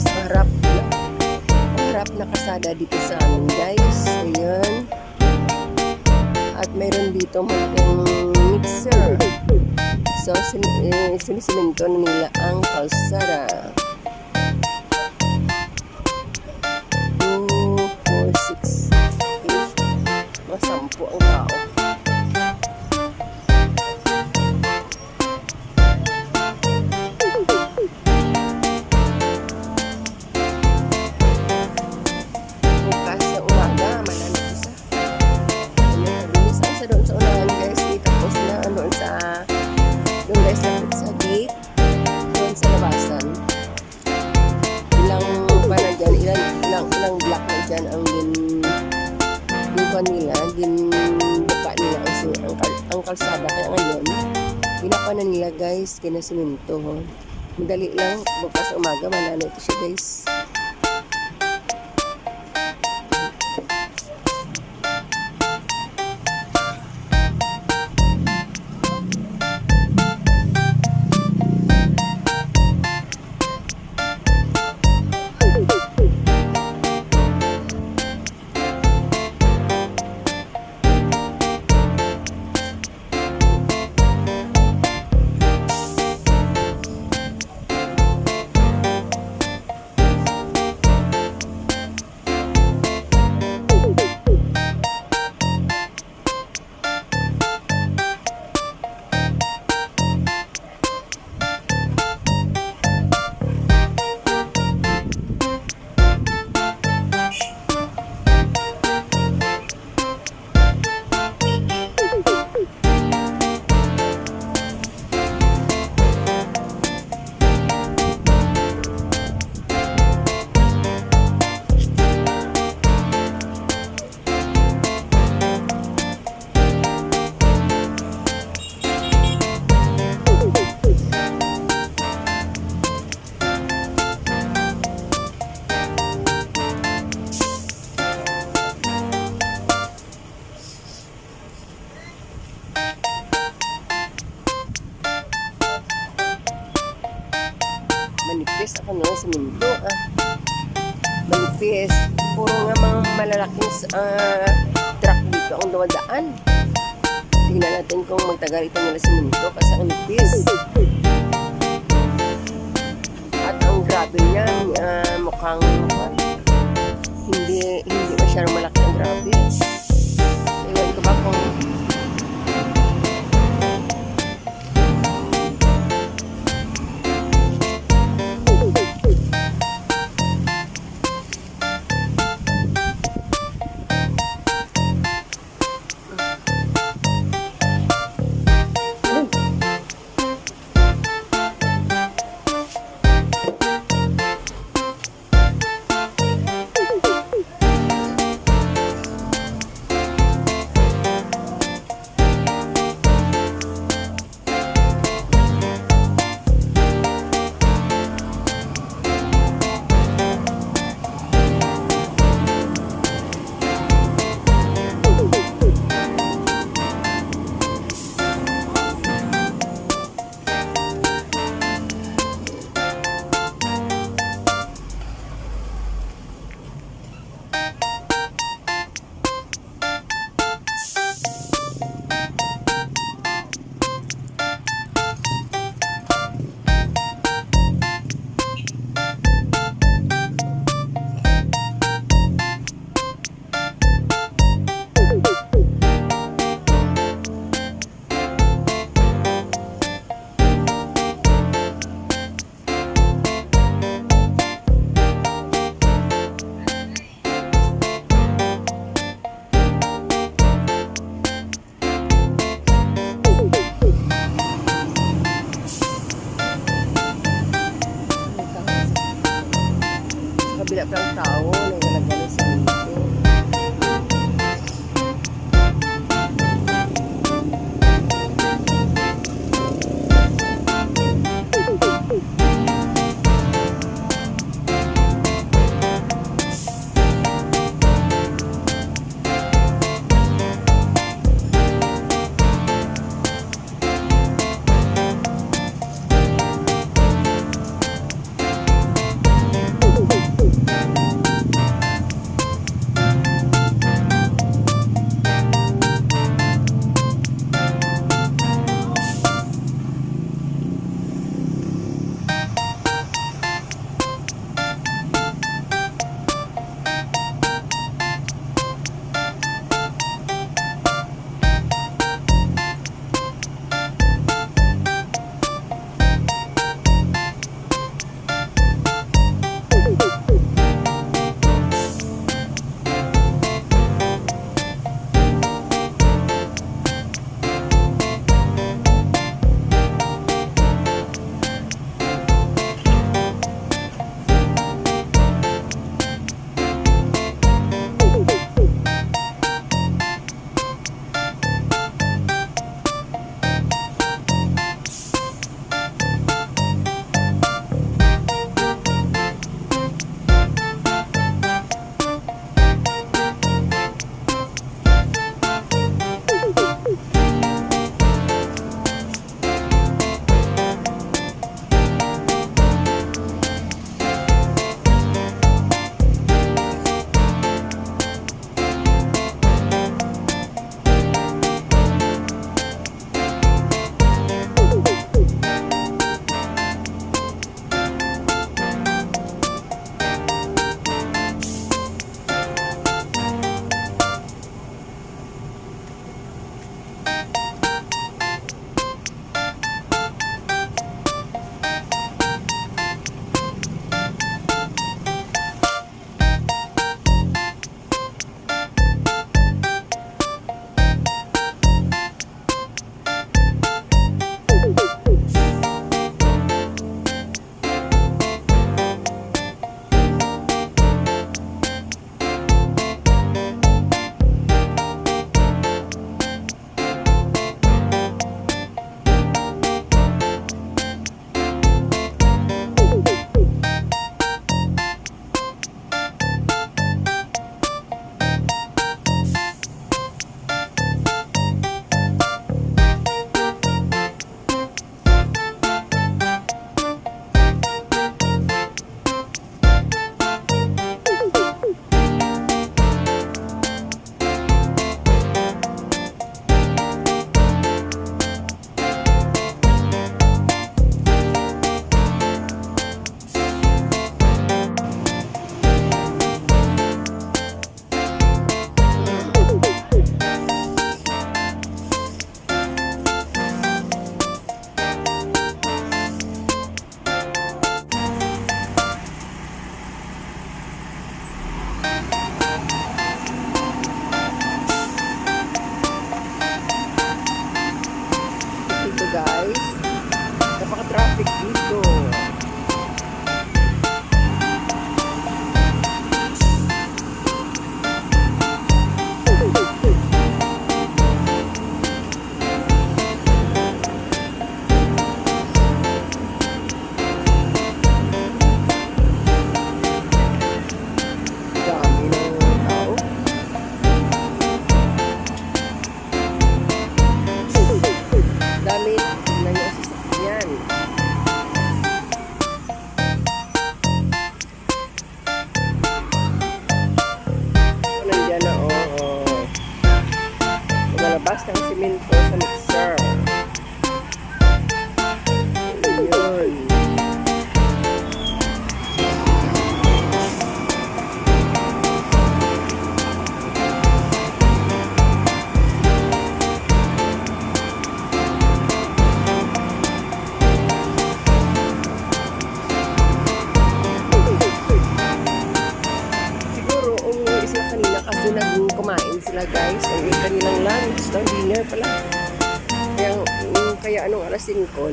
guys, harap na, harap na kasada dito sa amin guys. Ayan. At mayroon dito munting mixer. So, sin eh, sinisiminto na nila ang kalsada. Two, four, six. Mga sampu ang tao. Ngayon, ginapa na nila guys, kinasiminto. Madali lang, bukas umaga, malala ito siya guys. Ah, truck dito ang dumadaan. Tingnan natin kung magtagal ito nila siminto kasi ang nipis. At ang grabe niya, ah, mukhang bây giờ ông sợ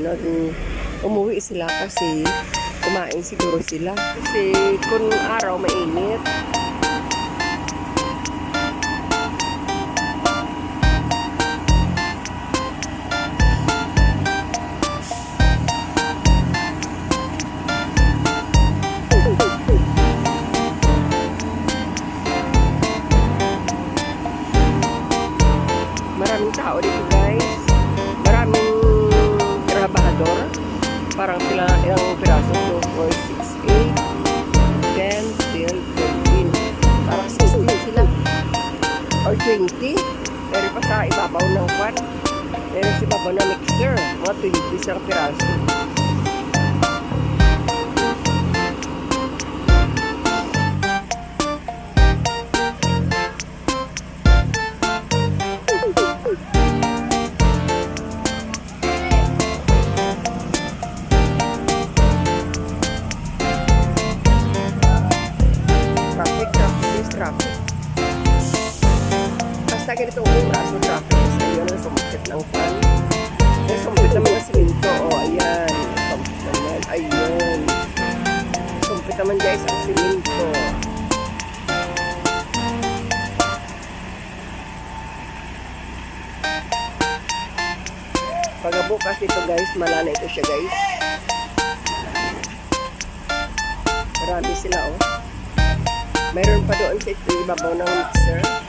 5, nag, umuwi sila kasi kumain siguro sila. Kasi kung araw mainit, maraming tao dito guys. Trabahador. Parang pila, ilang piraso. 2, 4, 6, 8, 10, 12, 14. Parang 16 sila. Or 20. Pero pa sa ibabaw ng kwan. Pero sa ibabaw ng mixer. Mga 20 isang piraso. Pagkabukas nito guys, malala ito siya guys. Marami sila oh. Mayroon pa doon sa ito ibabaw ng mixer.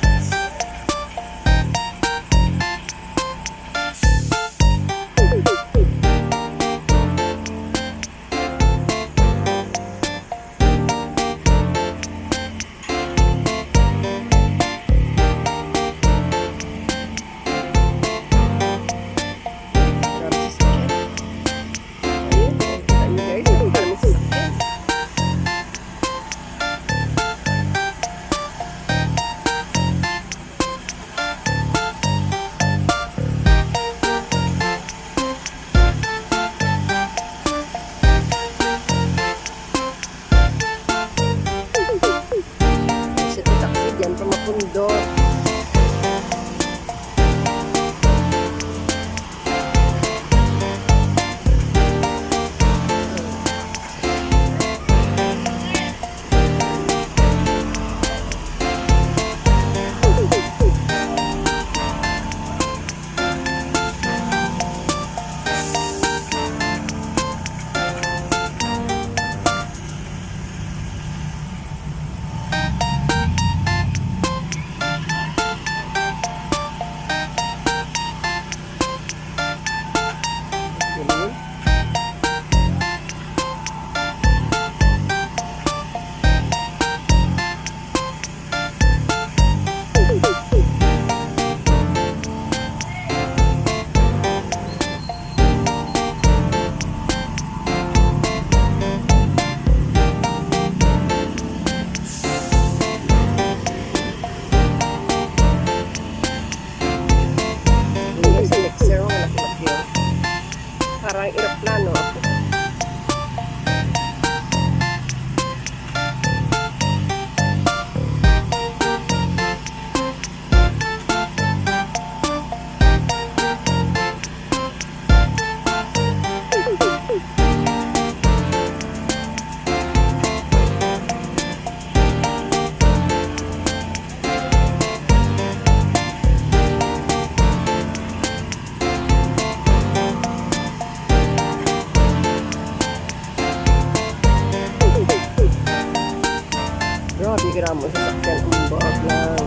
sira mo sa sakyan ang baag lang.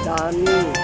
Dami.